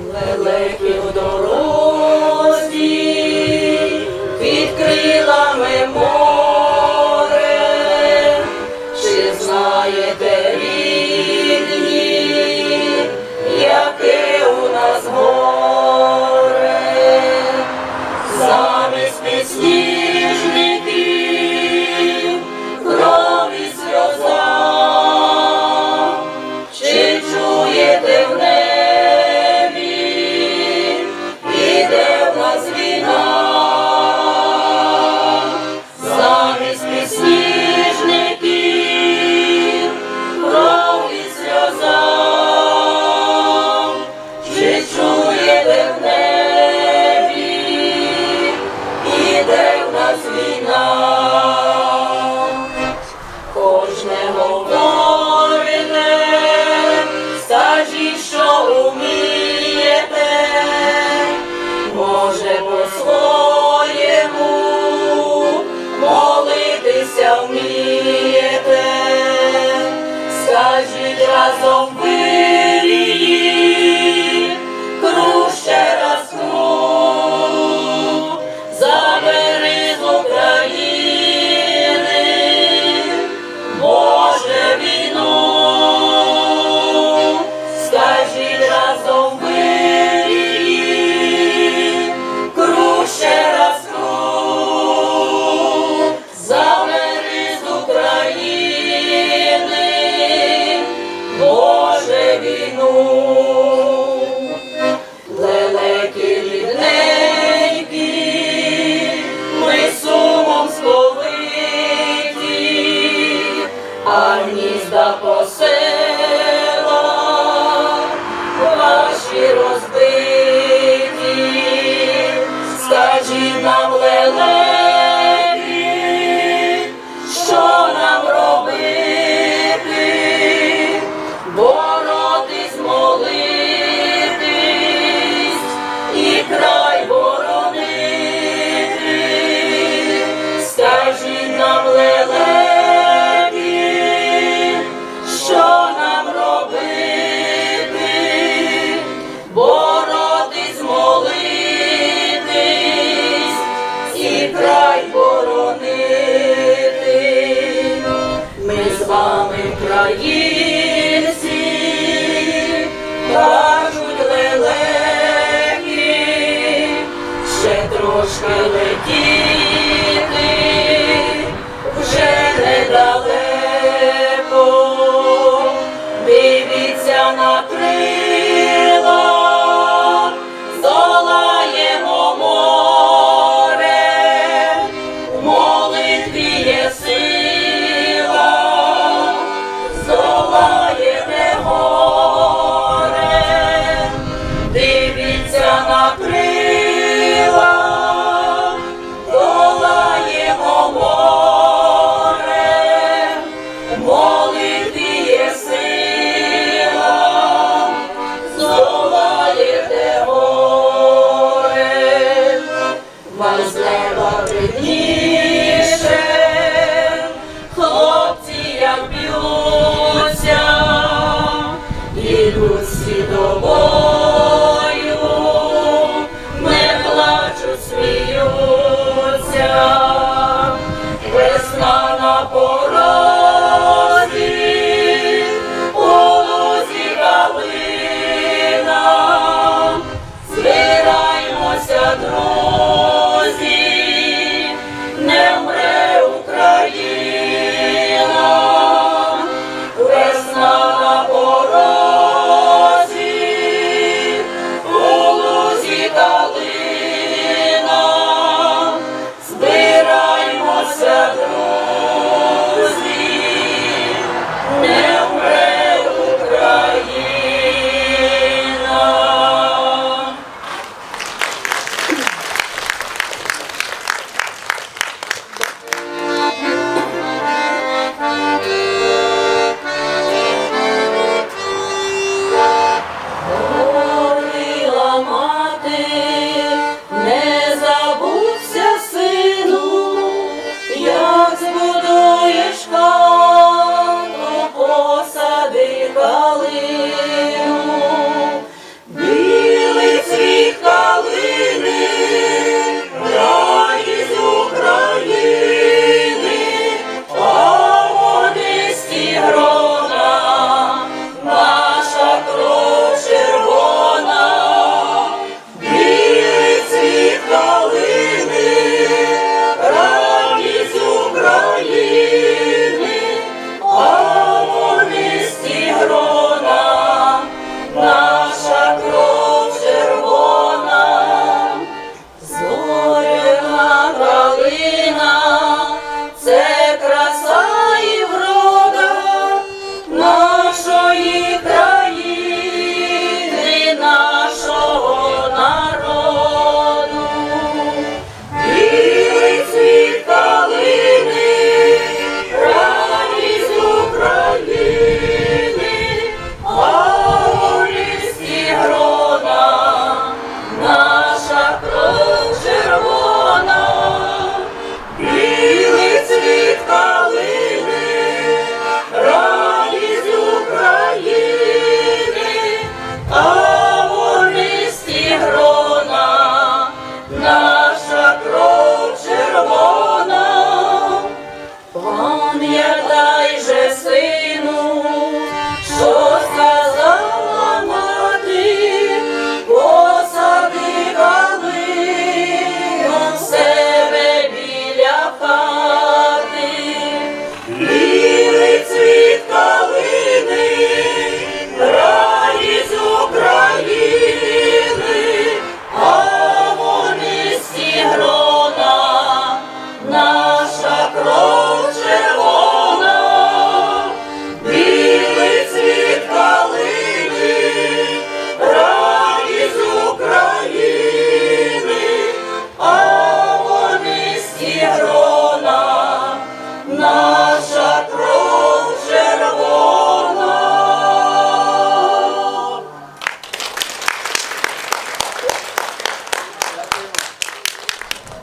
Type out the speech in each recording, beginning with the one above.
лелеки ще трошки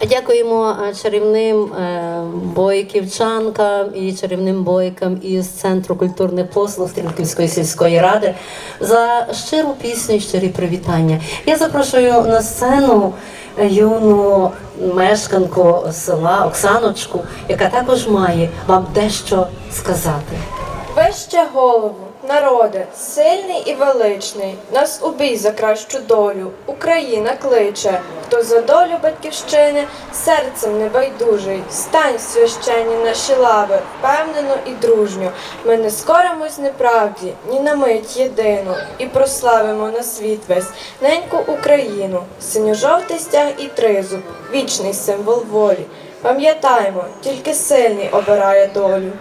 Дякуємо е, чарівним е, бойківчанкам і чарівним бойкам із Центру культурних послуг Стрілківської сільської ради за щиру пісню і щирі привітання. Я запрошую на сцену е, юну мешканку села Оксаночку, яка також має вам дещо сказати. Вище голову, народе, сильний і величний, нас у бій за кращу долю. Україна кличе, хто за долю батьківщини, серцем небайдужий, стань священні наші лави, впевнено і дружньо. Ми не скоримось неправді, ні на мить єдину, і прославимо на світ весь неньку Україну, синьо-жовтий стяг і тризуб, вічний символ волі. Пам'ятаймо, тільки сильний обирає долю.